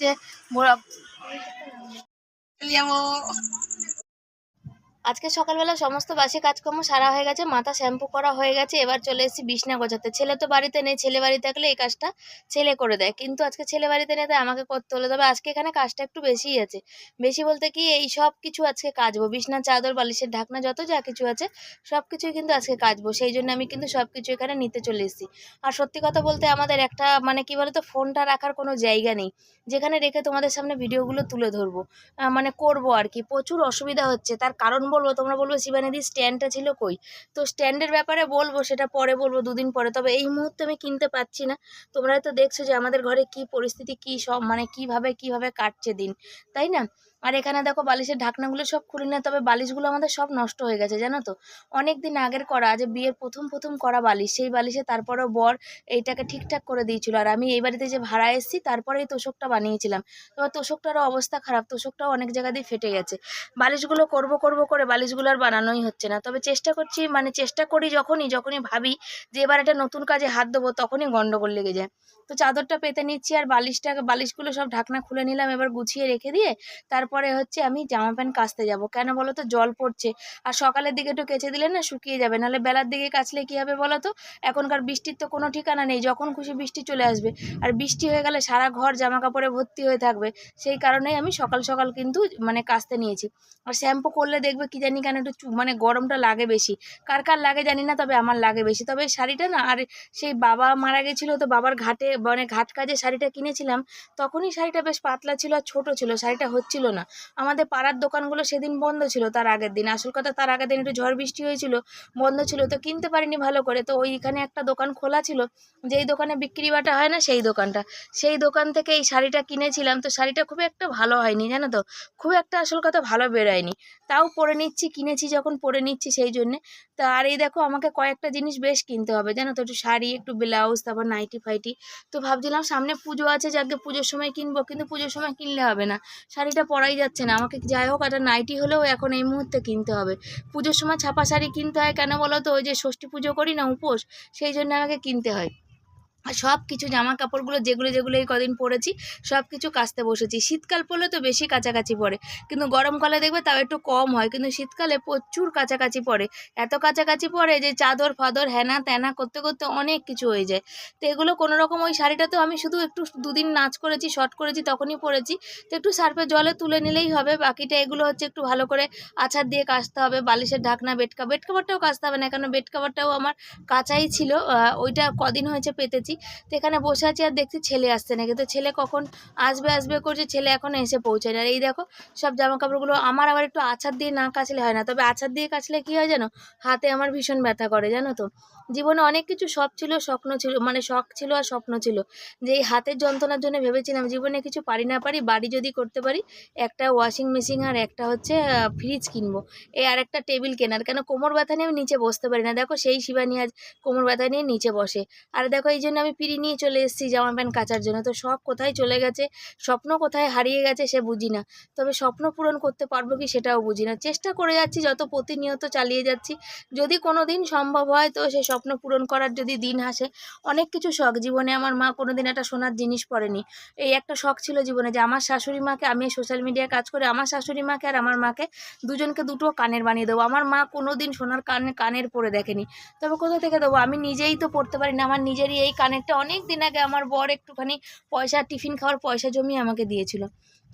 যে মোরা আজকে সকালবেলা সমস্ত বাসি কাজকর্ম সারা হয়ে গেছে, মাথা শ্যাম্পু করা হয়ে গেছে, এবার চলে এসেছি বিছনা গোছাতে। ছেলে তো বাড়িতে নেই, ছেলে বাড়ি থাকলে এই কাজটা ছেলে করে দেয়। কিন্তু আজকে ছেলে বাড়িতে নেই, তাই আমাকে করতে হলো। তবে আজকে এখানে কাজটা একটু বেশিই আছে। বেশি বলতে কি, এই সব কিছু আজকে কাচবো বিছনা চাদর, বালিশের ঢাকনা, যত যা কিছু আছে, সব কিছুই কিন্তু আজকে কাচবো সেই জন্য আমি কিন্তু সব কিছু এখানে নিতে চলে এসেছি। আর সত্যি কথা বলতে আমাদের একটা মানে কি বলতো, ফোনটা রাখার কোনো জায়গা নেই। যেখানে রেখে তোমাদের সামনে ভিডিওগুলো তুলে ধরবো। মানে করব আর কি। প্রচুর অসুবিধা হচ্ছে। তার কারণ বলব, তোমরা বলব শিবানিদি স্ট্যান্ডটা ছিল কই? তো স্ট্যান্ডের ব্যাপারে বলব, সেটা পরে বলব দুদিন পরে। তবে এই মুহূর্তে আমি কিনতে পাচ্ছি না। তোমরা তো দেখছ যে আমাদের ঘরে কি পরিস্থিতি, কি সব মানে কীভাবে কীভাবে কাটছে দিন, তাই না? আর এখানে দেখো বালিশের ঢাকনাগুলো সব খুলে না তবে বালিশগুলো আমাদের সব নষ্ট হয়ে গেছে, জানো তো? অনেক দিন আগের করা, যে বিয়ের প্রথম প্রথম করা বালিশ, সেই বালিশে তারপরেও বর এইটাকে ঠিকঠাক করে দিয়েছিল। আর আমি এই বাড়িতে যে ভাড়া এসেছি তারপরে এই তোষকটা বানিয়েছিলাম। এবার তোষকটারও অবস্থা খারাপ, তোষকটাও অনেক জায়গা দিয়ে ফেটে গেছে। বালিশগুলো করব করব করে বালিশগুলো আর বানানোই হচ্ছে না। তবে চেষ্টা করছি মানে চেষ্টা করি যখনই যখনই ভাবি যে এবার একটা নতুন কাজে হাত দেবো, তখনই গন্ডগোল লেগে যায়। তো চাদরটা পেতে নিচ্ছি আর বালিশটা বালিশগুলো সব ঢাকনা খুলে নিলাম, এবার গুছিয়ে রেখে দিয়ে তারপরে হচ্ছে আমি জামা প্যান্ট কাচতে যাব। কেন বলো তো জল পড়ছে। আর সকালের দিকে একটু কেচে দিলে না শুকিয়ে যাবে, নাহলে বেলার দিকে কাচলে কী হবে বলো তো এখনকার বৃষ্টির তো কোনো ঠিকানা নেই, যখন খুশি বৃষ্টি চলে আসবে। আর বৃষ্টি হয়ে গেলে সারা ঘর জামা কাপড়ে ভর্তি হয়ে থাকবে। সেই কারণেই আমি সকাল সকাল কিন্তু মানে কাচতে নিয়েছি। আর শ্যাম্পু করলে দেখবে কি জানি কেন একটু মানে গরমটা লাগে বেশি। কার কার লাগে জানি না, তবে আমার লাগে বেশি। তবে শাড়িটা না, আর সেই বাবা মারা গেছিল তো বাবার ঘাটে মানে ঘাট কাজে শাড়িটা কিনেছিলাম, তখনই শাড়িটা বেশ পাতলা ছিল আর ছোটো ছিল, শাড়িটা হচ্ছিল না। আমাদের পাড়ার দোকানগুলো সেদিন বন্ধ ছিল, তার আগের দিন। আসল কথা তার আগের দিন একটু ঝড় বৃষ্টি হয়েছিল, বন্ধ ছিল, তো কিনতে পারিনি ভালো করে। তো ওইখানে একটা দোকান খোলা ছিল, যেই দোকানে বিক্রি বাটা হয় না সেই দোকানটা। সেই দোকান থেকে এই শাড়িটা কিনেছিলাম, তো শাড়িটা খুব একটা ভালো হয়নি, জানো তো? খুব একটা আসল কথা ভালো বেরোয়নি। তাও পরে নিচ্ছি, কিনেছি যখন, পরে নিচ্ছি সেই জন্যে। তা আর এই দেখো, আমাকে কয়েকটা জিনিস বেশ কিনতে হবে, জানো তো? একটু শাড়ি, একটু ব্লাউজ, তারপর নাইটি ফাইটি তো ভাবছিলাম সামনে পুজো আছে, যাকে পুজোর সময় কিনবো, কিন্তু পুজোর সময় কিনলে হবে না। শাড়িটা পরাই যাচ্ছে না। আমাকে যাই হোক, একটা নাইটি হলেও এখন এই মুহূর্তে কিনতে হবে। পুজোর সময় ছাপা শাড়ি কিনতে হয় কেন বলো তো? ওই যে ষষ্ঠী পুজো করি না, উপোস, সেই জন্য আমাকে কিনতে হয়। সব কিছু জামা কাপড়গুলো যেগুলো যেগুলো এই কদিন পরেছি সব কিছু কাচতে বসেছি। শীতকাল পড়লে তো বেশি কাছাকাছি পড়ে, কিন্তু গরমকালে দেখবে তাও একটু কম হয়, কিন্তু শীতকালে প্রচুর কাছাকাছি পড়ে। এত কাছাকাছি পড়ে যে চাদর ফাদর হ্যানা ত্যানা করতে করতে অনেক কিছু হয়ে যায়। তো এগুলো কোনো রকম ওই শাড়িটা তো আমি শুধু একটু দুদিন নাচ করেছি শর্ট করেছি, তখনই পরেছি। তো একটু সার্ফে জলে তুলে নিলেই হবে, বাকিটা এগুলো হচ্ছে একটু ভালো করে আছাড় দিয়ে কাচতে হবে, বালিশের ঢাকনা, বেড কাভারটাও কাচতে হবে না, কেন বেড কাভারটাও আমার কাঁচাই ছিল ওইটা কদিন হয়েছে পেতেছি। তো এখানে বসে আছি আর দেখছি ছেলে আসছে নাকি। তো ছেলে কখন আসবে আসবে করছে, ছেলে এখন এসে পৌঁছায় আর এই দেখো, সব জামা কাপড়গুলো আমার আবার একটু আছাড় দিয়ে না কাচলে হয় না। তবে আছাড় দিয়ে কাচলে কী হয় জানো? হাতে আমার ভীষণ ব্যথা করে, জানো তো? জীবনে অনেক কিছু শখ ছিল, স্বপ্ন ছিল মানে শখ ছিল আর স্বপ্ন ছিল। যে এই হাতের যন্ত্রণার জন্য ভেবেছিলাম, জীবনে কিছু পারি না পারি, বাড়ি যদি করতে পারি, একটা ওয়াশিং মেশিন আর একটা হচ্ছে ফ্রিজ কিনবো। এই আর একটা টেবিল কেনার। কেন, কোমর ব্যথা নিয়ে আমি নিচে বসতে পারি না। দেখো, সেই শিবানী আজ কোমর ব্যথা নিয়ে নিচে বসে। আর দেখো এই জন্য আমি পিড়ি নিয়ে চলে এসেছি জামা প্যান্ট কাচার জন্য। তো সব কোথায় চলে গেছে, স্বপ্ন কোথায় হারিয়ে গেছে সে বুঝি না। তবে স্বপ্ন পূরণ করতে পারব কি সেটাও বুঝি না। চেষ্টা করে যাচ্ছি, যত প্রতিনিয়ত চালিয়ে যাচ্ছি। যদি কোনো দিন সম্ভব হয় তো সে স্বপ্ন পূরণ করার যদি দিন আসে, অনেক কিছু শখ। জীবনে আমার মা কোনো দিন একটা সোনার জিনিস পড়েনি এই একটা শখ ছিল জীবনে যে আমার শাশুড়ি মাকে আমি সোশ্যাল মিডিয়ায় কাজ করে আমার শাশুড়ি মাকে আর আমার মাকে দুজনকে দুটো কানের বানিয়ে দেবো। আমার মা কোনো দিন সোনার কানে, কানের পরে দেখেনি। তবে কোথা থেকে দেবো? আমি নিজেই তো পড়তে পারি না। আমার নিজেরই এই কানেরটা অনেক দিন আগে আমার বর একটুখানি পয়সা টিফিন খাওয়ার পয়সা জমিয়ে আমাকে দিয়েছিল।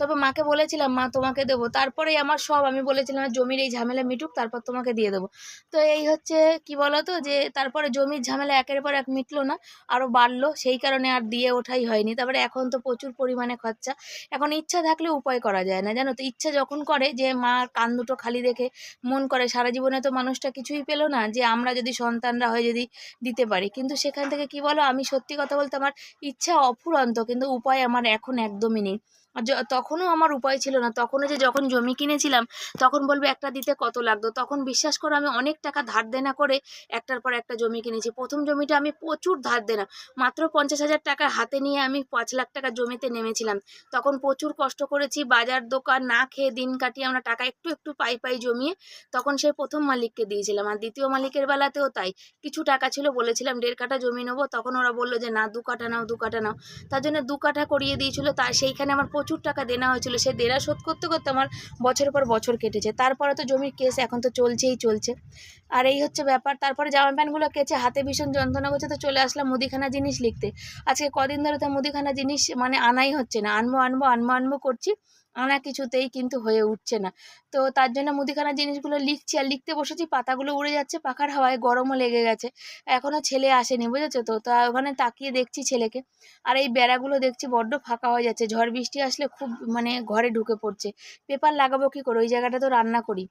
তবে মাকে বলেছিলাম, মা, তোমাকে দেবো। তারপরেই আমার সব, আমি বলেছিলাম, জমির এই ঝামেলা মিটুক, তারপর তোমাকে দিয়ে দেবো। তো এই হচ্ছে, কি বলতো, যে তারপরে জমির ঝামেলা একের পর এক মিটলো না আরও বাড়লো, সেই কারণে আর দিয়ে ওঠাই হয়নি। তারপরে এখন তো প্রচুর পরিমাণে খরচা। এখন ইচ্ছা থাকলে উপায় করা যায় না, জানো তো? ইচ্ছা যখন করে যে মার কান দুটো খালি দেখে মন করে, সারা জীবনে তো মানুষটা কিছুই পেল না, যে আমরা যদি সন্তানরা হয়ে যদি দিতে পারি। কিন্তু সেখান থেকে কি বলো, আমি সত্যি কথা বলতে আমার ইচ্ছা অফুরন্ত, কিন্তু উপায় আমার এখন একদমই নেই। তখনও আমার উপায় ছিল না। তখনও যে যখন জমি কিনেছিলাম, তখন বলবে একটা দিতে কত লাগতো? তখন বিশ্বাস করো আমি অনেক টাকা ধার দেনা করে একটার পর একটা জমি কিনেছি। প্রথম জমিটা আমি প্রচুর ধার দেনা। মাত্র পঞ্চাশ হাজার টাকা হাতে নিয়ে আমি পাঁচ লাখ টাকা জমিতে নেমেছিলাম। তখন প্রচুর কষ্ট করেছি, বাজার দোকান না খেয়ে দিন কাটিয়ে আমরা টাকা একটু একটু পাই পাই জমিয়ে তখন সেই প্রথম মালিককে দিয়েছিলাম। আর দ্বিতীয় মালিকের বেলাতেও তাই। কিছু টাকা ছিল বলেছিলাম, দেড় কাঠা জমি নেব। তখন ওরা বলল যে, না, দু কাঠা নাও, দু কাঠা নাও। তার জন্য দু কাঠা করিয়ে দিয়েছিল। তার সেইখানে আমার প্রচুর টাকা দেনা হয়েছিল, সে দেনা শোধ করতে করতে আমার বছরের পর বছর কেটেছে। তারপরে তো জমির কেস এখন তো চলছেই চলছে। আর এই হচ্ছে ব্যাপার, তারপরে জামা প্যান্টগুলো কেছে হাতে ভীষণ যন্ত্রণা করছে, তো চলে আসলাম মুদিখানা জিনিস লিখতে। আজকে কদিন ধরে তো মুদিখানা জিনিস মানে আনাই হচ্ছে না, আনব আনব আনব আনব করছি। আনা কিছুতেই কিন্তু হয়ে উঠছে না। তো তার জন্য মুদিখানা জিনিসগুলো লিখছি আর লিখতে বসেছি, পাতাগুলো উড়ে যাচ্ছে, পাখার হাওয়ায় গরমও লেগে গেছে। এখনও ছেলে আসেনি, বুঝেছ তো? তা ওখানে তাকিয়ে দেখছি ছেলেকে। আর এই বেড়াগুলো দেখছি বড্ড ফাঁকা হয়ে যাচ্ছে, ঝড় বৃষ্টি আসলে খুব মানে ঘরে ঢুকে পড়ছে। পেপার লাগাবো কী করে? ওই জায়গাটা তো রান্না করি।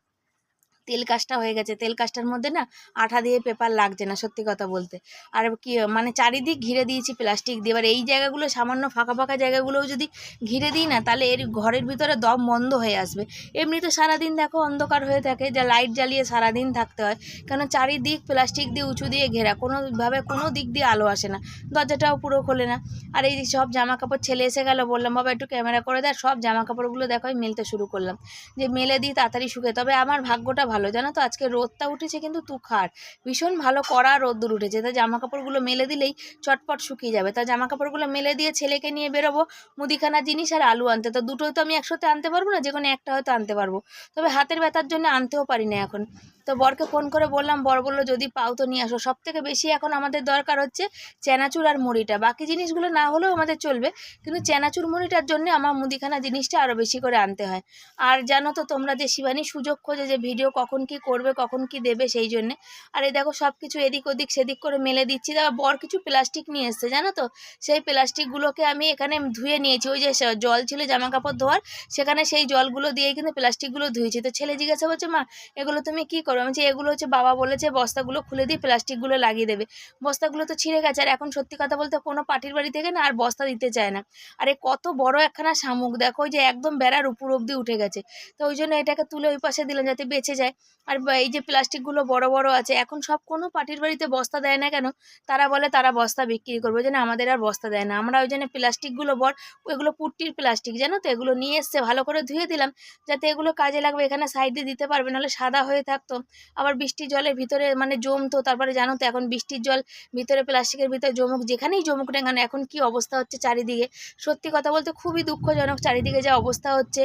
তেল কাজটা হয়ে গেছে। তেল কাজটার মধ্যে না আঠা দিয়ে পেপার লাগছে না সত্যি কথা বলতে। আর কি মানে চারিদিক ঘিরে দিয়েছি প্লাস্টিক দিয়ে। এবার এই জায়গাগুলো সামান্য ফাঁকা ফাঁকা জায়গাগুলোও যদি ঘিরে দিই না তাহলে এর ঘরের ভিতরে দম বন্ধ হয়ে আসবে। এমনি তো সারাদিন দেখো অন্ধকার হয়ে থাকে যা লাইট জ্বালিয়ে সারাদিন থাকতে হয়। কেন চারিদিক প্লাস্টিক দিয়ে উঁচু দিয়ে ঘেরা। কোনোভাবে কোনো দিক দিয়ে আলো আসে না। দরজাটাও পুরো খোলে না। আর এই সব জামা কাপড় ছেলে এসে গেল, বললাম, বাবা, একটু ক্যামেরা করে দেয় সব জামা কাপড়গুলো দেখো মেলতে শুরু করলাম। যে মেলে দিই তাড়াতাড়ি শুকে। তবে আমার ভাগ্যটা জানো তো, আজকে রোদটা উঠেছে কিন্তু তুখার ভীষণ ভালো কড়া রোদ্দুর উঠেছে। তা জামা কাপড়গুলো মেলে দিলেই চটপট শুকিয়ে যাবে। তা জামা কাপড়গুলো মেলে দিয়ে ছেলেকে নিয়ে বেরোবো, মুদিখানা জিনিস আর আলু আনতে। তো দুটোই তো আমি একসাথে আনতে পারব না, যে কোনো একটা হয়তো আনতে পারব। তবে হাতের ব্যথার জন্য আনতেও পারি না এখন। তো বরকে ফোন করে বললাম, বর বলল যদি পাও তো নিয়ে আসো। সব থেকে বেশি এখন আমাদের দরকার হচ্ছে চেনাচুর আর মুড়িটা। বাকি জিনিসগুলো না হলেও আমাদের চলবে, কিন্তু চেনাচুর মুড়িটার জন্য আমার মুদিখানা জিনিসটা আরও বেশি করে আনতে হয়। আর জানো তো, তোমরা যে শিবানী সুযোগ খোঁজে যে ভিডিও কখন কি করবে, কখন কি দেবে সেই জন্যে। আর এই দেখো সব কিছু এদিক ওদিক সেদিক করে মেলে দিচ্ছি। তারপর বর কিছু প্লাস্টিক নিয়ে এসছে, জানো তো? সেই প্লাস্টিকগুলোকে আমি এখানে ধুয়ে নিয়েছি। ওই যে জল ছিল জামা কাপড় ধোয়ার, সেখানে সেই জলগুলো দিয়ে কিন্তু প্লাস্টিকগুলো ধুয়েছি। তো ছেলে জিজ্ঞাসা করছে, মা, এগুলো তুমি কি করো? আমি এগুলো হচ্ছে বাবা বলেছে, বস্তাগুলো খুলে দিয়ে প্লাস্টিকগুলো লাগিয়ে দেবে। বস্তাগুলো তো ছিঁড়ে গেছে। আর এখন সত্যি কথা বলতে কোনো পার্টির বাড়ি থেকে না আর বস্তা দিতে চায় না। আরে কত বড় একখানা শামুক, দেখো? যে একদম বেড়ার উপর অব্দি উঠে গেছে। তো ওই জন্য এটাকে তুলে ওই পাশে দিলাম যাতে বেঁচে যায়। আর এই যে প্লাস্টিকগুলো বড় বড় আছে, এখন সব কোনো পার্টির বাড়িতে বস্তা দেয় না কেন? তারা বলে তারা বস্তা বিক্রি করবে জন্য আমাদের আর বস্তা দেয় না। আমরা ওই জন্য প্লাস্টিকগুলো বড় ওইগুলো পুট্টির প্লাস্টিক জানো তো? এগুলো নিয়ে এসছে, ভালো করে ধুয়ে দিলাম, যাতে এগুলো কাজে লাগবে, এখানে সাইডে দিতে পারবে, নাহলে সাদা হয়ে থাকতো। আবার বৃষ্টির জলের ভিতরে মানে জমতো, তারপরে জানো তো, এখন বৃষ্টির জল ভিতরে প্লাস্টিকের ভিতরে জমুক, যেখানেই জমুক না কেন, এখন কি অবস্থা হচ্ছে চারিদিকে? সত্যি কথা বলতে খুবই দুঃখজনক, চারিদিকে যা অবস্থা হচ্ছে,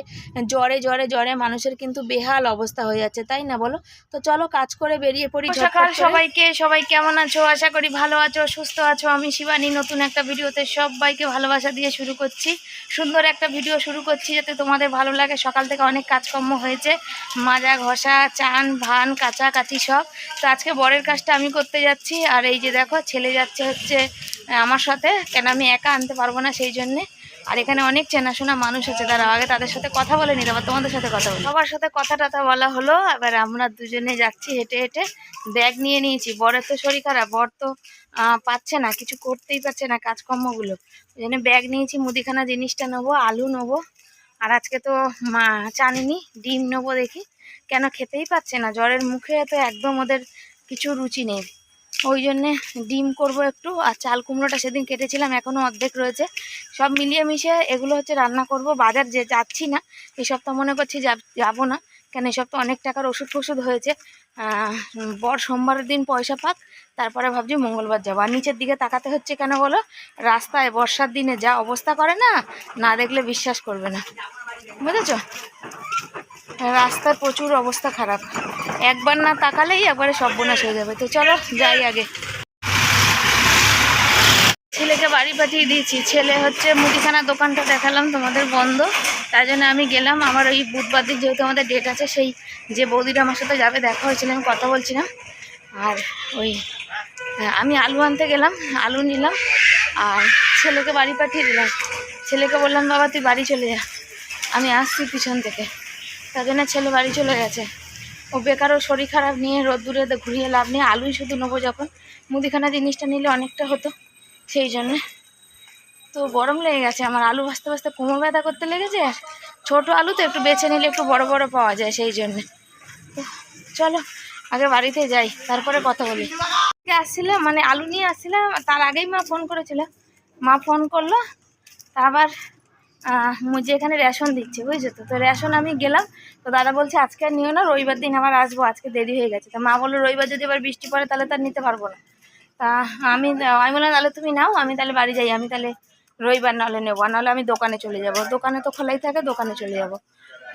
জ্বরে জ্বরে জ্বরে মানুষের কিন্তু বেহাল অবস্থা হয়ে যাচ্ছে। তাই না বলো? তো চলো কাজ করে বেরিয়ে পড়ি সকাল সবাইকে সবাই কেমন আছো? আশা করি ভালো আছো সুস্থ আছো। আমি শিবানী নতুন একটা ভিডিওতে সবাইকে ভালোবাসা দিয়ে শুরু করছি। সুন্দর একটা ভিডিও শুরু করছি যাতে তোমাদের ভালো লাগে। সকাল থেকে অনেক কাজকর্ম হয়েছে। মাজা ঘষা চান ভান কাচা কাচি সব। তো আজকে বরের কাজটা আমি করতে যাচ্ছি। আর এই যে দেখো ছেলে যাচ্ছে হচ্ছে আমার সাথে। কেন আমি একা আনতে পারব না সেই জন্যে। আর এখানে অনেক চেনাশোনা মানুষ আছে তারা আগে তাদের সাথে কথা বলে নিতে আবার তোমাদের সাথে কথা বলি। সবার সাথে কথা টথা বলা হলো, এবার আমরা দুজনে যাচ্ছি হেঁটে হেঁটে। ব্যাগ নিয়ে নিয়েছি, বরের তো শরীর খারাপ, বর তো পাচ্ছে না, কিছু করতেই পারছে না কাজকর্মগুলো। ওই জন্য ব্যাগ নিয়েছি, মুদিখানা জিনিসটা নেব, আলু নেব, আর আজকে তো মা জানিনি ডিম নেব দেখি। কেন খেতেই পাচ্ছে না, জ্বরের মুখে তো একদম ওদের কিছু রুচি নেই। ওই জন্যে ডিম করব একটু, আর চাল কুমড়োটা সেদিন কেটেছিলাম এখনও অর্ধেক রয়েছে। সব মিলিয়ে মিশিয়ে এগুলো হচ্ছে রান্না করব। বাজার যে যাচ্ছি না এই সপ্তাহ মনে করছি যাব- না, কেন এই সপ্তাহ অনেক টাকার ওষুধ ফষুধ হয়েছে বর সোমবারের দিন পয়সা পাক, তারপরে ভাবছি মঙ্গলবার যাব। আর নিচের দিকে তাকাতে হচ্ছে কেন বলো? রাস্তায় বর্ষার দিনে যা অবস্থা করে না না দেখলে বিশ্বাস করবে না। বুঝেছ? রাস্তার প্রচুর অবস্থা খারাপ। একবার না তাকালেই একবারে সর্বনাশ হয়ে যাবে। তো চলো, যাই আগে। ছেলেকে বাড়ি পাঠিয়ে দিয়েছি। ছেলে হচ্ছে মুদিখানার দোকানটা দেখালাম, তোমাদের বন্ধ। তাই জন্য আমি গেলাম। আমার ওই বুধবার দিন যেহেতু আমাদের ডেট আছে, সেই যে বৌদিটা আমার সাথে যাবে, দেখা হয়েছিল, আমি কথা বলছিলাম। আর ওই, আমি আলু আনতে গেলাম, আলু নিলাম, আর ছেলেকে বাড়ি পাঠিয়ে দিলাম। ছেলেকে বললাম, বাবা, তুই বাড়ি চলে যা। আমি আসছি পিছন থেকে। তার জন্য ছেলে বাড়ি চলে গেছে। ও বেকারও শরীর খারাপ নিয়ে রোদ্দুরে দে- ঘুরিয়ে লাভ নেই, আলুই শুধু নেব যখন। মুদিখানা জিনিসটা নিলে অনেকটা হতো, সেই জন্যে। তো গরম লেগে গেছে, আমার আলু ভাজতে ভাজতে কোমর ব্যথা করতে লেগেছে, আর ছোটো আলু তো একটু বেছে নিলে একটু বড় বড় পাওয়া যায়, সেই জন্যে। চলো, আগে বাড়িতে যাই, তারপরে কথা বলি। আসছিলাম মানে আলু নিয়ে আসছিলাম, তার আগেই মা ফোন করেছিল। মা ফোন করল আবার যে এখানে রেশন দিচ্ছে, বুঝছ তো? তো রেশন আমি গেলাম, তো দাদা বলছে, আজকে আর নিও না, রবিবার দিন আবার আসব, আজকে দেরি হয়ে গেছে। তা মা বলল, রবিবার যদি আবার বৃষ্টি পড়ে, তাহলে তার নিতে পারব না। তা আমি আমি বললাম, তাহলে তুমি নাও, আমি তাহলে বাড়ি যাই, আমি তাহলে রবিবার নাহলে নেব নাহলে আমি দোকানে চলে যাব। দোকানে তো খোলাই থাকে, দোকানে চলে যাব।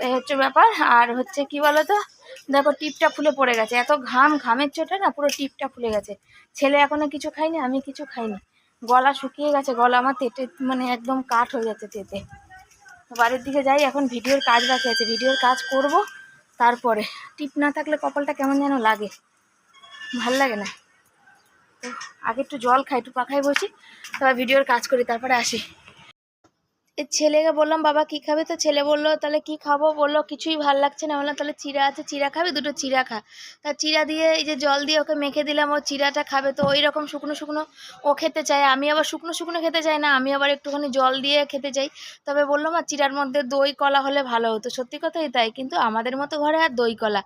এই হচ্ছে ব্যাপার, আর হচ্ছে কি বলো তো দেখো টিপটা ফুলে পড়ে গেছে, এত ঘাম, ঘামের চোটে না পুরো টিপটা ফুলে গেছে। ছেলে এখনও কিছু খায়নি, আমি কিছু খাইনি। গলা শুকিয়ে গেছে, গলা আমার তেতে মানে একদম কাঠ হয়ে যাচ্ছে তেতে। বাড়ির দিকে যাই, এখন ভিডিওর কাজ বাকি আছে, ভিডিওর কাজ করব তারপরে। টিপ না থাকলে কপালটা কেমন যেন লাগে। ভালো লাগে না। তো আগে একটু জল খাই, একটু পাখায় বসি, তারপর ভিডিওর কাজ করি, তারপরে আসি। ছেলেকে বললাম, বাবা, কি খাবে? তো ছেলে বলল, তাহলে কি খাব? বলল, কিছুই ভালো লাগছে না। বললাম, তাহলে চিড়া আছে, চিড়া খাবে? দুটো চিড়া খা। তা চিড়া দিয়ে এই যে জল দিয়ে ওকে মেখে দিলাম, ও চিড়াটা খাবে। তো ওই রকম শুকনো শুকনো ও খেতে চায়। আমি আবার শুকনো শুকনো খেতে চাই না, আমি আবার একটুখানি জল দিয়ে খেতে চাই। তবে বললাম, আর চিড়ার মধ্যে দই কলা হলে ভালো হতো। সত্যি কথাই তাই, কিন্তু আমাদের মতো ঘরে আর দই কলা,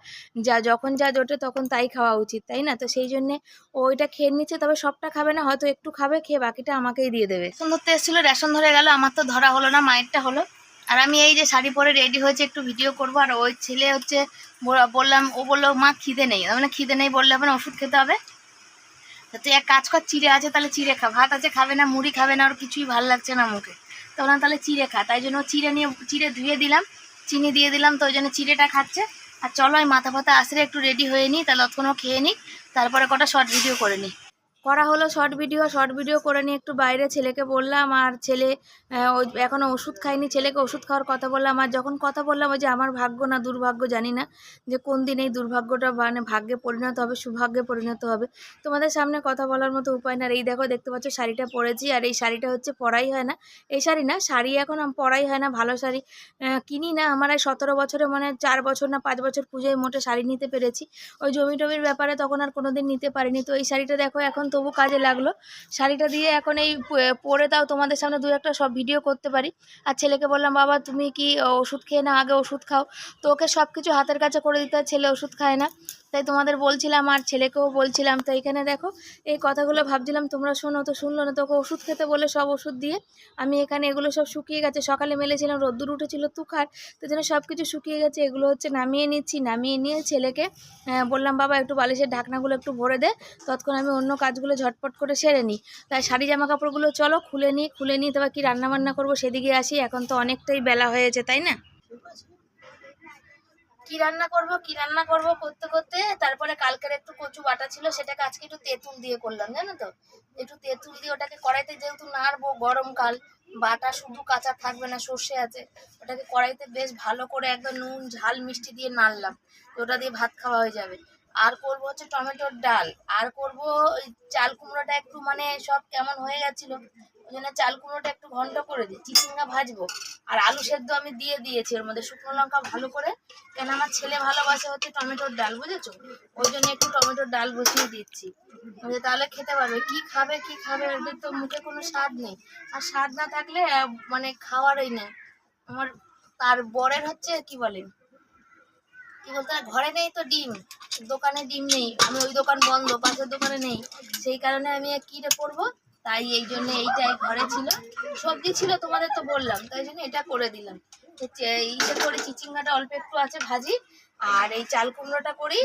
যা যখন যা জোটে তখন তাই খাওয়া উচিত, তাই না? তো সেই জন্যে ওইটা খেয়ে নিচ্ছে, তবে সবটা খাবে না, হয়তো একটু খাবে, খেয়ে বাকিটা আমাকেই দিয়ে দেবে। রেশন ধরতে এসেছিল, রেশন ধরে গেল, আমার তো ধরা হলো না, মায়েরটা হলো। আর আমি এই যে শাড়ি পরে রেডি হয়েছে, একটু ভিডিও করব। আর ওই ছেলে হচ্ছে বল- বললাম, ও বলল, মা, খিদে নেই। মানে খিদে নেই বললে না, ওষুধ খেতে হবে। তুই এক কাজ কর, চিড়ে আছে, তাহলে চিড়ে খা। ভাত আছে, খাবে না, মুড়ি খাবে না, ওর কিছুই ভালো লাগছে না মুখে। তো তাহলে চিড়ে খা। তাই জন্য চিড়ে নিয়ে, চিড়ে ধুয়ে দিলাম, চিনি দিয়ে দিলাম, তো ওই জন্য চিড়েটা খাচ্ছে। আর চলো, ওই মাথা ফাতা আসলে একটু রেডি হয়ে নিই তাহলে অতক্ষণ খেয়ে নিই তারপরে কটা শর্ট ভিডিও করে নিই করা হলো শর্ট ভিডিও শর্ট ভিডিও করে নিয়ে একটু বাইরে ছেলেকে বললাম, আর ছেলে ওই এখনও ওষুধ খায়নি। ছেলেকে ওষুধ খাওয়ার কথা বললাম, আর যখন কথা বললাম ওই যে আমার ভাগ্য না দুর্ভাগ্য জানি না যে কোন দিন এই দুর্ভাগ্যটা মানে ভাগ্যে পরিণত হবে, সুভাগ্যে পরিণত হবে। তোমাদের সামনে কথা বলার মতো উপায় না। আর এই দেখো, দেখতে পাচ্ছ শাড়িটা পরেছি, আর এই শাড়িটা হচ্ছে পরাই হয় না। এই শাড়ি না, শাড়ি এখন পরাই হয় না, ভালো শাড়ি। কিনি না, আমার এই সতেরো বছরে মানে চার বছর না পাঁচ বছর পুজোয় মোটে শাড়ি নিতে পেরেছি। ওই জমি টমির ব্যাপারে তখন আর কোনোদিন নিতে পারিনি। তো এই শাড়িটা দেখো, এখন তবু কাজে লাগল। শাড়িটা দিয়ে এখন এই পরে তাও তোমাদের সামনে দু একটা সব ভিডিও করতে পারি। আর ছেলেকে বললাম, বাবা, তুমি কি ওষুধ খেয়ে না আগে ওষুধ খাও। তো ওকে সব কিছু হাতের কাছে করে দিতে ছেলে ওষুধ খায় না। তাই তোমাদের বলছিলাম আর ছেলেকেও বলছিলাম, তো এখানে দেখো, এই কথাগুলো ভাবছিলাম, তোমরা শোনো তো, শুনলো না, তোকে ওষুধ খেতে বলে সব ওষুধ দিয়ে আমি এখানে এগুলো সব শুকিয়ে গেছে, সকালে মেলেছিলাম, রোদ্দুর উঠেছিল তুখার তো যেন সব কিছু শুকিয়ে গেছে, এগুলো হচ্ছে নামিয়ে নিচ্ছি, নামিয়ে নিয়ে ছেলেকে বললাম, বাবা, একটু বালিশের ঢাকনাগুলো একটু ভরে দে তৎক্ষণ আমি অন্য কাজগুলো ঝটপট করে সেরে নিই। তাই শাড়ি জামা কাপড়গুলো চলো, খুলে নিই খুলে নিই তারপর কী রান্নাবান্না করব, সেদিকে আসি, এখন তো অনেকটাই বেলা হয়েছে, তাই না? কি রান্না করব, কি রান্না করব করতে করতে, তারপরে কালকের একটু কচু বাটা ছিল, সেটাকে আজকে একটু তেঁতুল দিয়ে করলাম, জানো তো? একটু তেঁতুল দিয়ে ওটাকে কড়াইতে যেহেতু নাড়বো গরমকাল বাটা শুধু কাঁচা থাকবে না, সর্ষে আছে, ওটাকে কড়াইতে বেশ ভালো করে একদম নুন, ঝাল, মিষ্টি দিয়ে নাড়লাম ওটা দিয়ে ভাত খাওয়া হয়ে যাবে। আর করব হচ্ছে টমেটোর ডাল, আর করব ওই চাল কুমড়োটা একটু মানে সব কেমন হয়ে গেছিল ওই জন্য চাল কুমড়োটা একটু ঘন্ট করে দিই, চিচিঙ্গা ভাজবো। আর আলু সেদ্ধ আমি দিয়ে দিয়েছি, এর মধ্যে শুকনো লঙ্কা ভালো করে। কেন আমার ছেলে ভালোবাসে হচ্ছে টমেটোর ডাল, বুঝেছ? ওই জন্য একটু টমেটোর ডাল বসিয়ে দিচ্ছি। তাহলে খেতে পারবে, কি খাবে কি খাবে? ওদের তো মুখে কোনো স্বাদ নেই। আর স্বাদ না থাকলে মানে খাওয়ারই নেই। আমার, তার বরের হচ্ছে, কি বলে? কি বলতে ঘরে নেই তো ডিম, দোকানে ডিম নেই। আমি ওই দোকান বন্ধ, পাশের দোকানে নেই। সেই কারণে আমি কি করব? তাই এই জন্য এইটাই ঘরে ছিল। সবজি ছিল, তোমাদের তো বললাম, তাই জন্য এটা করে দিলাম। ইসে করে চিচিঙ্গাটা অল্প একটু আছে ভাজি, আর এই চাল কুমড়োটা করি,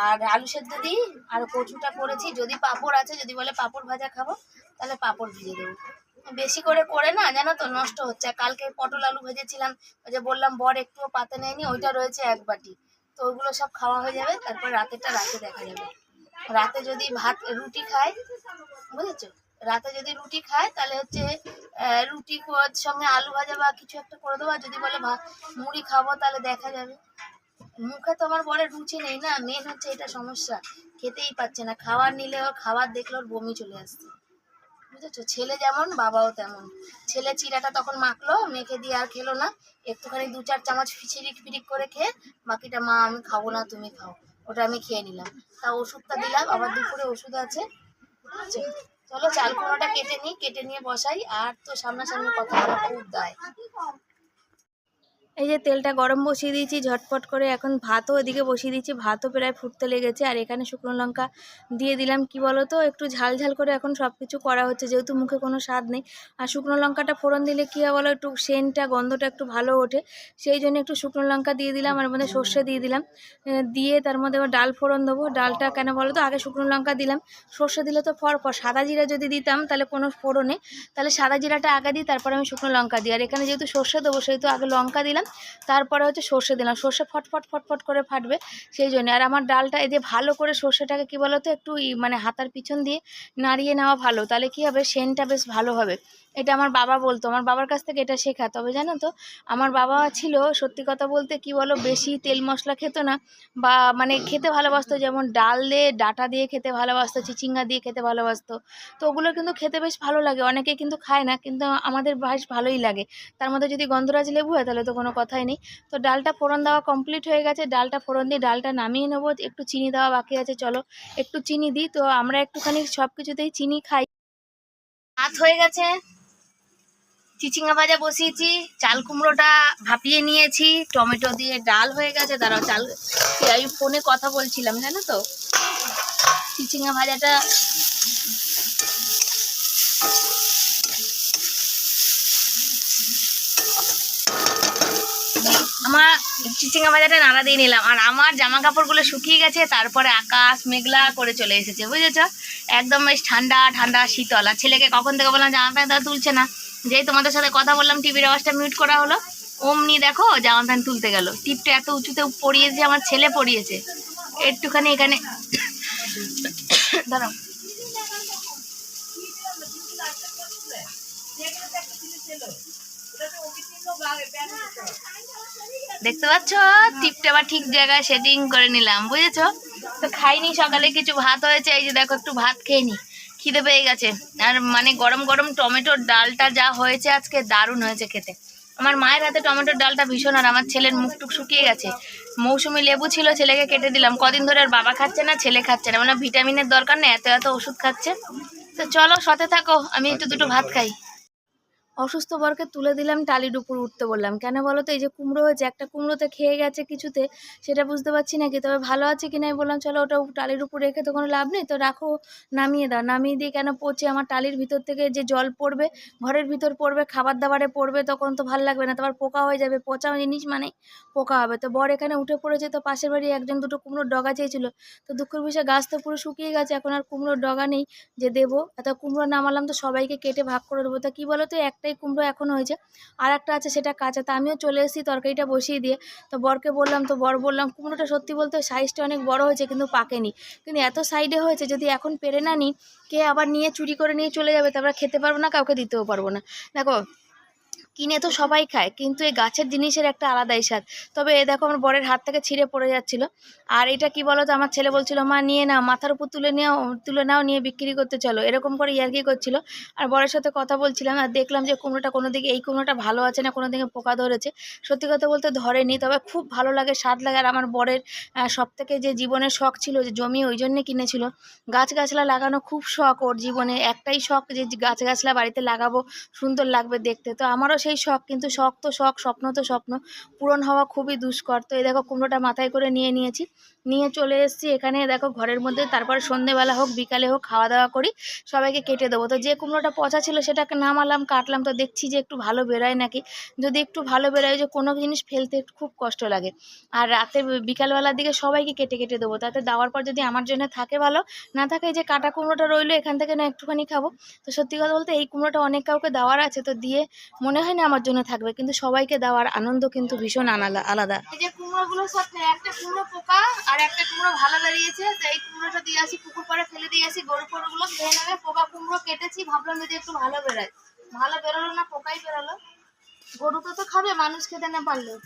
আর আলু সেদ্ধ দিই, আর কচুটা করেছি। যদি পাঁপড় আছে, যদি বলে পাঁপড় ভাজা খাব, তাহলে পাঁপড় ভেজে দেবো। বেশি করে করে না, জানো তো, নষ্ট হচ্ছে। কালকে পটল আলু ভেজেছিলাম, ওই যে বললাম, বর একটুও পাতে নেয়নি, ওইটা রয়েছে এক বাটি। তো ওইগুলো সব খাওয়া হয়ে যাবে, তারপর রাতেরটা রাতে দেখা যাবে। রাতে যদি ভাত, রুটি খায় বুঝেছ? রাতে যদি রুটি খায়, তাহলে হচ্ছে রুটি সঙ্গে আলু ভাজা বা কিছু একটা করে দেবো। যদি বলে মুড়ি খাব, তাহলে দেখা যাবে। মুখে তো আমার বরের রুচি নেই না। মেন হচ্ছে এটা সমস্যা। খেতেই পাচ্ছে না। খাবার নিলে ওর, খাবার দেখলে ওর বমি চলে আসছে। বুঝেছ? ছেলে যেমন, বাবাও তেমন। ছেলে চিরাটা তখন মাখলো, মেখে দিয়ে আর খেলো না। একটুখানি দু চার চামচ ফিচিরিক ফিরিক করে খেয়ে, বাকিটা, মা, আমি খাব না, তুমি খাও। ওটা আমি খেয়ে নিলাম। তা ওষুধটা দিলাম। আবার দুপুরে ওষুধ আছে। বুঝেছ? চলো চাল কুমড়োটা কেটে নিই, কেটে নিয়ে বসাই, আর তো সামনাসামনি কথা বলা খুব দায়। এই যে তেলটা গরম বসিয়ে দিয়েছি, ঝটপট করে এখন ভাতও এদিকে বসিয়ে দিয়েছি, ভাতও প্রায় ফুটতে লেগেছে, আর এখানে শুকনো লঙ্কা দিয়ে দিলাম। কি বলো তো একটু ঝাল ঝাল করে এখন সব কিছু করা হচ্ছে, যেহেতু মুখে কোনো স্বাদ নেই। আর শুকনো লঙ্কাটা ফোড়ন দিলে কী হয় বলো, একটু সেন্টটা, গন্ধটা একটু ভালো ওঠে। সেই জন্য একটু শুকনো লঙ্কা দিয়ে দিলাম, আর মধ্যে সর্ষে দিয়ে দিলাম। দিয়ে তার মধ্যে আবার ডাল ফোড়ন দেবো। ডালটা কেন বলো তো আগে শুকনো লঙ্কা দিলাম। সর্ষে দিলে তো ফর ফর, সাদা জিরা যদি দিতাম তাহলে কোনো ফোড়নে। তাহলে সাদা জিরাটা আগে দিই, তারপরে আমি শুকনো লঙ্কা দিই। আর এখানে যেহেতু সর্ষে দেবো, সেহেতু আগে লঙ্কা দিলাম। তারপরে হচ্ছে সর্ষে দিলাম। সর্ষে ফটফট ফটফট করে ফাটবে সেই জন্য। আর আমার ডালটা যে ভালো করে সর্ষেটাকে কী বলতো একটু মানে হাতার পিছন দিয়ে নাড়িয়ে নেওয়া ভালো। তাহলে কী হবে? সেনটা বেশ ভালো হবে। এটা আমার বাবা বলতো, আমার বাবার কাছ থেকে এটা শেখা। তবে জানো তো, আমার বাবা ছিল সত্যি কথা বলতে কি বলো, বেশি তেল মশলা খেত না বা মানে খেতে ভালোবাসতো, যেমন ডাল দিয়ে ডাটা দিয়ে খেতে ভালোবাসতো, চিচিঙ্গা দিয়ে খেতে ভালোবাসতো। তো ওগুলো কিন্তু খেতে বেশ ভালো লাগে, অনেকে কিন্তু খায় না, কিন্তু আমাদের বেশ ভালোই লাগে। তার মধ্যে যদি গন্ধরাজ লেবু হয়, তাহলে তো কোনো কথাই নেই। তো ডালটা ফোড়ন দেওয়া কমপ্লিট হয়ে গেছে, ডালটা ফোড়ন দিয়ে ডালটা নামিয়ে নেব, একটু চিনি দেওয়া বাকি আছে, চলো একটু চিনি দিই। তো আমরা একটুখানি সব কিছুতেই চিনি খাই। ভাত হয়ে গেছে। চিচিঙ্গা ভাজা বসিয়েছি, চাল কুমড়োটা ভাপিয়ে নিয়েছি, টমেটো দিয়ে ডাল হয়ে গেছে, দাঁড়াও চাল আমি ফোনে কথা বলছিলাম, জানো তো? চিচিঙ্গা ভাজাটা আমার চিচিঙ্গা ভাজাটা নাড়া দিয়ে নিলাম, আর আমার জামা কাপড়গুলো শুকিয়ে গেছে, তারপরে আকাশ মেঘলা করে চলে এসেছে, বুঝেছ? একদম বেশ ঠান্ডা ঠান্ডা শীতল, আর ছেলেকে কখন থেকে বললাম, জামা প্যান্ট তুলছে না। যেই তোমাদের সাথে কথা বললাম, টিভির আওয়াজটা মিউট করা হলো। অমনি দেখো জামা প্যান্ট তুলতে গেল। টিপটা এত উঁচুতে পড়িয়েছে আমার ছেলে পড়িয়েছে একটুখানি এখানে দাঁড়াও দেখতে পাচ্ছ? টিপটা আবার ঠিক জায়গায় সেটিং করে নিলাম, বুঝেছ? তো খাইনি সকালে, কিছু ভাত হয়েছে, এই যে দেখো একটু ভাত খেয়ে নি। খিদে পেয়ে গেছে। আর মানে গরম গরম টমেটোর ডালটা যা হয়েছে আজকে দারুণ হয়েছে খেতে। আমার মায়ের হাতে টমেটোর ডালটা ভীষণ আর আমার ছেলের মুখ টুক শুকিয়ে গেছে। মৌসুমি লেবু ছিল, ছেলেকে কেটে দিলাম। কদিন ধরে আর বাবা খাচ্ছে না, ছেলে খাচ্ছে না। মানে ভিটামিনের দরকার নেই, এত এত ওষুধ খাচ্ছে। তো চলো সতে থাকো। আমি একটু দুটো ভাত খাই। অসুস্থ বরকে তুলে দিলাম টালির উপর উঠতে বললাম। কেন বলো তো, এই যে কুমড়ো হয়েছে, একটা কুমড়োতে খেয়ে গেছে কিছুতে, সেটা বুঝতে পারছি নাকি? তবে ভালো আছে কি নাই বললাম, চলো ওটা টালির উপর রেখে তো কোনো লাভ নেই, তো রাখো, নামিয়ে দাও। নামিয়ে দিয়ে কেন পচে, আমার টালির ভিতর থেকে যে জল পড়বে, ঘরের ভিতর পড়বে, খাবার দাবারে পড়বে, তখন তো ভালো লাগবে না, তারপর পোকা হয়ে যাবে, পচা জিনিস মানে পোকা হবে। তো বর এখানে উঠে পড়েছে, তো পাশের বাড়ি একজন দুটো কুমড়োর ডগা চেয়েছিল, তো দুঃখের বিষয়ে গাছ তো পুরো শুকিয়ে গেছে, এখন আর কুমড়োর ডগা নেই যে দেবো, এত কুমড়ো নামালাম তো সবাইকে কেটে ভাগ করে দেবো, তা কী বলো তো একটাই কুমড়ো এখন হয়েছে। আর একটা আছে, সেটা কাঁচা। তা আমিও চলে এসেছি তরকারিটা বসিয়ে দিয়ে। তো বরকে বললাম, তো বর বললাম, কুমড়োটা সত্যি বলতে সাইজটা অনেক বড় হয়েছে, কিন্তু পাকেনি। কিন্তু এত সাইডে হয়েছে, যদি এখন পেরে না নিই কে আবার নিয়ে চুরি করে নিয়ে চলে যাবে, তারপরে খেতে পারব না, কাউকে দিতেও পারব না। দেখো কিনে তো সবাই খায়, কিন্তু এই গাছের জিনিসের একটা আলাদাই স্বাদ। তবে এ দেখো আমার বরের হাত থেকে ছিঁড়ে পড়ে যাচ্ছিল। আর এটা কি বলো তো আমার ছেলে বলছিল, মা, নিয়ে নাও, মাথার উপর তুলে নিয়েও, তুলে নাও, নিয়ে বিক্রি করতে চলো। এরকম করে ইয়ার্কি করছিল। আর বরের সাথে কথা বলছিলাম, আর দেখলাম যে কুমড়োটা কোনো দিকে এই কুমড়োটা ভালো আছে না কোনো দিকে পোকা ধরেছে। সত্যি কথা বলতে ধরেনি, তবে খুব ভালো লাগে, স্বাদ লাগে। আর আমার বরের সব থেকে যে জীবনের শখ ছিল, যে জমি ওই জন্যে কিনেছিল। গাছগাছলা লাগানো খুব শখ ওর জীবনে। একটাই শখ যে গাছগাছলা বাড়িতে লাগাবো, সুন্দর লাগবে দেখতে। তো আমারও সেই শখ, কিন্তু শখ তো শখ, স্বপ্ন তো স্বপ্ন। পূরণ হওয়া খুবই দুষ্কর। তো এই দেখো, কুমড়োটা মাথায় করে নিয়ে নিয়েছি। নিয়ে চলে এসেছি। এখানে দেখো ঘরের মধ্যে, তারপরে সন্ধেবেলা হোক, বিকালে হোক খাওয়া দাওয়া করি, সবাইকে কেটে দেবো। তো যে কুমড়োটা পচা ছিল সেটাকে নামালাম, কাটলাম, তো দেখছি যে একটু ভালো বেরোয় নাকি। যদি একটু ভালো বেরোয় যে কোনো জিনিস ফেলতে খুব কষ্ট লাগে। আর রাতে বিকালবেলার দিকে সবাইকে কেটে কেটে দেবো। তাতে দেওয়ার পর যদি আমার জন্য থাকে ভালো, না থাকে যে কাটা কুমড়োটা রইল, এখান থেকে না একটুখানি খাব। তো সত্যি কথা বলতে এই কুমড়োটা অনেক কাউকে দেওয়ার আছে, তো দিয়ে মনে হয় না আমার জন্য থাকবে, কিন্তু সবাইকে দেওয়ার আনন্দ কিন্তু ভীষণ আলাদা। এই যে কুমড়োগুলোর সাথে একটা কুমড়ো পোকা আর একটা কুমড়ো ভালো বেরিয়েছে এই কুমড়োটা দিয়ে আসি, পুকুর পাড়ে ফেলে দিয়ে আসি, গরু ফরুগুলো খেয়ে নেবে, পোকা কুমড়ো কেটেছি, ভাবলাম যদি একটু ভালো বেরোয়। ভালো বেরোলো না, পোকাই বেরোলো। গরু তো তো খাবে, মানুষ খেতে না পারলেও।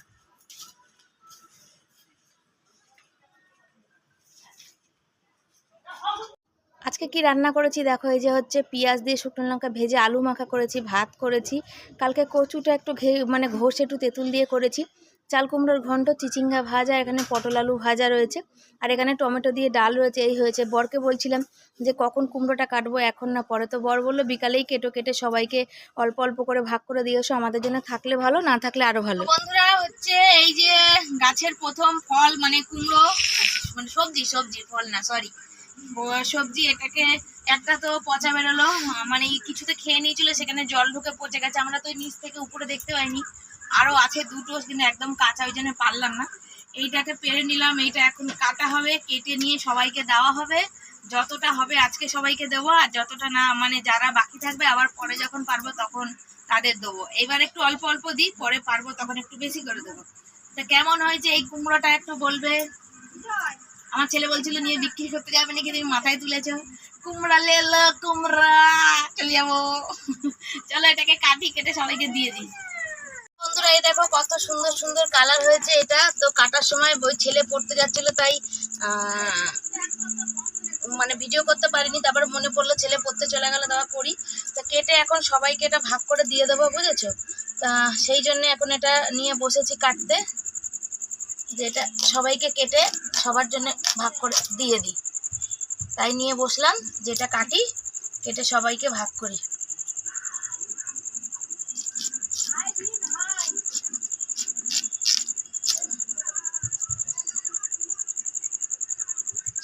আজকে কি রান্না করেছি? দেখো, এই যে হচ্ছে পেঁয়াজ দিয়ে শুকনো লঙ্কা ভেজে আলু মাখা করেছি, ভাত করেছি। কালকে কচুটা একটু ঘে মানে ঘষে একটু তেঁতুল দিয়ে করেছি। চাল কুমড়োর ঘন্ট, চিচিঙ্গা ভাজা, এখানে পটল আলু ভাজা রয়েছে। আর এখানে টমেটো দিয়ে ডাল রয়েছে, এই হয়েছে। বরকে বলছিলাম যে কখন কুমড়োটা কাটবো, এখন না, পরে তো বর বলল, বিকালেই কেটো, কেটে সবাইকে অল্প অল্প করে ভাগ করে দিয়ে এসো আমাদের জন্য থাকলে ভালো, না থাকলে আরও ভালো। বন্ধুরা, হচ্ছে এই যে গাছের প্রথম ফল মানে কুমড়ো মানে সবজি সবজি, ফল না সরি সবজি, এটাকে একটা তো পচা বেরোলো মানে কিছুতে খেয়ে নিয়েছিল, সেখানে জল ঢুকে পচে গেছে, আমরা তো নিচ থেকে উপরে দেখতে পাইনি। আরও আছে দুটো কিন্তু একদম কাঁচা, ওই জন্য পারলাম না। এইটাকে পেরে নিলাম, এইটা এখন কাটা হবে, কেটে নিয়ে সবাইকে দেওয়া হবে। যতটা হবে আজকে সবাইকে দেবো, আর যতটা না মানে যারা বাকি থাকবে, আবার পরে যখন পারব তখন তাদের দেবো। এবার একটু অল্প অল্প দিই, পরে পারব তখন একটু বেশি করে দেবো। তা কেমন হয়েছে এই কুমড়োটা একটু বলবে? আমার ছেলে বলছিল, নিয়ে বিক্রি করতে যাবে নাকি? তুমি মাথায় তুলেছ? কুমড়া লেলো কুমড়া, চলে যাব। চলো এটাকে কাটি, কেটে সবাইকে দিয়ে দিই। এই দেখো কত সুন্দর সুন্দর কালার হয়েছে এটা। তো কাটার সময় ছেলে পড়তে যাচ্ছিল, তাই মানে ভিডিও করতে পারিনি, তারপর মনে পড়ল ছেলে পড়তে চলে গেল, তারপর করি তা কেটে এখন সবাইকে এটা ভাগ করে দিয়ে দেবো, বুঝেছ? তা সেই জন্য এখন এটা নিয়ে বসেছি কাটতে। যে এটা সবাইকে কেটে সবার জন্য ভাগ করে দিয়ে দিই। তাই নিয়ে বসলাম, যেটা কাটি, কেটে সবাইকে ভাগ করি।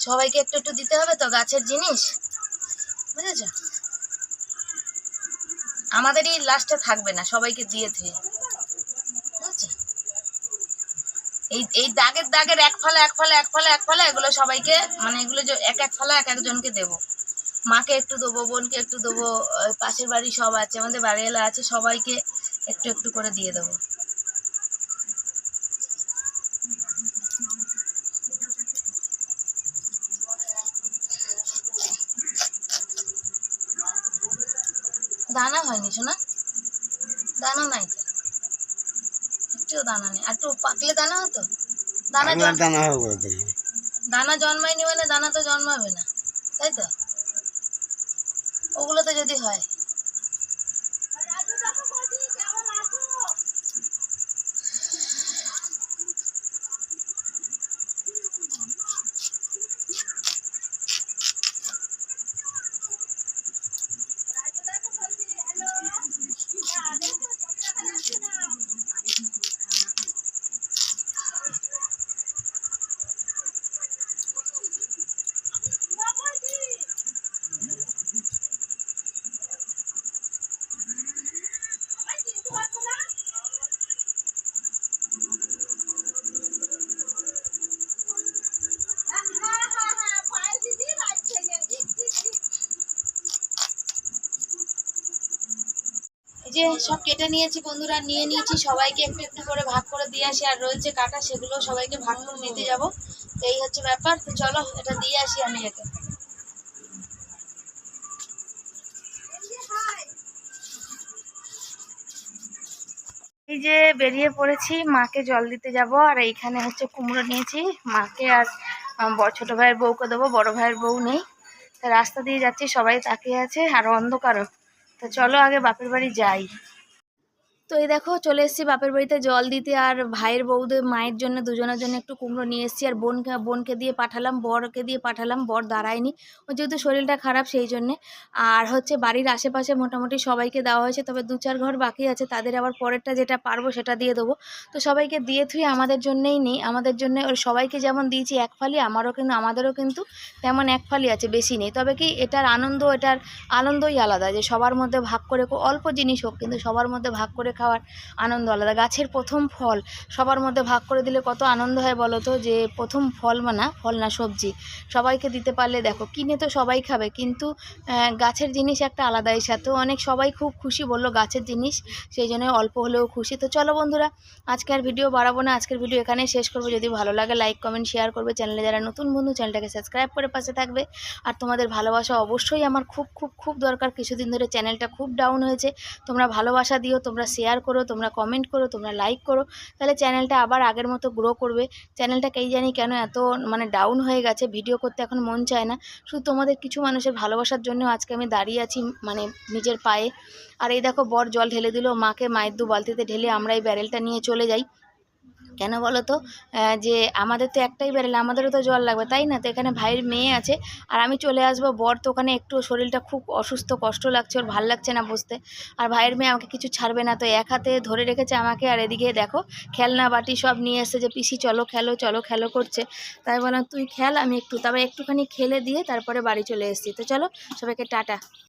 সবাইকে একটু একটু দিতে হবে তো গাছের জিনিস? বুঝেছ? আমাদেরই লাস্টে থাকবে না, সবাইকে দিয়ে ধুয়ে এই এই দাগের দাগের এক ফালা এক ফালা এক ফালা এক ফালা এগুলো সবাইকে মানে এগুলো এক এক ফালা এক একজনকে দেবো। মাকে একটু দেবো, বোনকে একটু দেবো পাশের বাড়ি সব আছে, আমাদের বাড়িওয়ালা আছে, সবাইকে একটু একটু করে দিয়ে দেবো। একটু পাকলে দানা হতো? দানা দানা হবে দানা জন্মায়নি মানে দানা তো জন্মাবে না তাই তো? ওগুলো তো যদি হয় যে সব কেটে নিয়েছি বন্ধুরা, নিয়ে নিয়েছি। সবাইকে একটু একটু করে ভাগ করে দিয়ে আসি, আর রয়েছে কাটা, সেগুলো সবাইকে ভাগ করে নিতে যাব। তো এই হচ্ছে ব্যাপার। তো চলো, এটা দিয়ে আসি আমি একে। এই যে বেরিয়ে পড়েছি, মাকে জল দিতে যাব, আর এইখানে হচ্ছে কুমড়ো নিয়েছি। মাকে আর ছোট ভাইয়ের বউকে দেবো, বড় ভাইয়ের বউ নেই। রাস্তা দিয়ে যাচ্ছি, সবাই তাকিয়ে আছে, আর অন্ধকারও। তো চলো আগে বাপের বাড়ি যাই। তো এই দেখো চলে এসেছি বাপের বাড়িতে জল দিতে আর ভাইয়ের বউদের, মায়ের জন্য, দুজনের জন্য একটু কুমড়ো নিয়ে এসেছি আর বোনকে বোনকে দিয়ে পাঠালাম, বরকে দিয়ে পাঠালাম, বর দাঁড়ায়নি। যেহেতু শরীরটা খারাপ সেই জন্যে। আর হচ্ছে বাড়ির আশেপাশে মোটামুটি সবাইকে দেওয়া হয়েছে, তবে দু চার ঘর বাকি আছে, তাদের আবার পরেরটা যেটা পারব সেটা দিয়ে দেবো। তো সবাইকে দিয়ে থুই আমাদের জন্যেই নেই, আমাদের জন্য সবাইকে যেমন দিয়েছি এক ফালি, আমারও কিন্তু আমাদেরও কিন্তু তেমন এক ফালি আছে, বেশি নেই। তবে কি এটার আনন্দ, এটার আনন্দই আলাদা, যে সবার মধ্যে ভাগ করে, অল্প জিনিস হোক, কিন্তু সবার মধ্যে ভাগ করে খাওয়ার আনন্দ আলাদা। গাছের প্রথম ফল, সবার মধ্যে ভাগ করে দিলে কত আনন্দ হয় বলো তো? যে প্রথম ফল না ফল না, সবজি। সবাইকে দিতে পারলে দেখো, কিনে তো সবাই খাবে, কিন্তু গাছের জিনিস একটা আলাদাই সাথে অনেক সবাই খুব খুশি বলল গাছের জিনিস, সেই জন্য অল্প হলেও খুশি। তো চলো বন্ধুরা, আজকে আর ভিডিও বাড়াবো না, আজকের ভিডিও এখানেই শেষ করব। যদি ভালো লাগে লাইক কমেন্ট শেয়ার করবে। চ্যানেলে যারা নতুন বন্ধু চ্যানেলটাকে সাবস্ক্রাইব করে পাশে থাকবে। আর তোমাদের ভালোবাসা অবশ্যই আমার খুব খুব খুব দরকার। কিছুদিন ধরে চ্যানেলটা খুব ডাউন হয়েছে। তোমরা ভালোবাসা দিও, তোমরা শেয়ার করো, তোমরা কমেন্ট করো, তোমরা লাইক করো, তাহলে চ্যানেলটা আবার আগের মতো গ্রো করবে। চ্যানেলটা কেই জানি কেন এত মানে ডাউন হয়ে গেছে ভিডিও করতে এখন মন চায় না। শুধু তোমাদের কিছু মানুষের ভালোবাসার জন্য আজকে আমি দাঁড়িয়ে আছি মানে নিজের পায়ে। আর এই দেখো, বর জল ঢেলে দিল, মাকে মায়ের দু বালতিতে ঢেলে আমরা এই ব্যারেলটা নিয়ে চলে যাই। কেন বলো তো? যে আমাদের তো একটাই বেরোলে আমাদেরও তো জল লাগবে, তাই না? তো এখানে ভাইয়ের মেয়ে আছে, আর আমি চলে আসব বর তো ওখানে একটু শরীরটা খুব অসুস্থ, কষ্ট লাগছে, ওর ভালো লাগছে না বসতে আর ভাইয়ের মেয়ে আমাকে কিছু ছাড়বে না, তো এক হাতে ধরে রেখেছে আমাকে, আর এদিকে দেখো, খেলনা, বাটি সব নিয়ে এসছে যে, পিসি, চলো খেলো চলো খেলো করছে। তাই বললাম, তুই খেল, আমি একটু। তারপরে একটুখানি খেলে দিয়ে তারপরে বাড়ি চলে এসেছি। তো চলো, সবাইকে টাটা।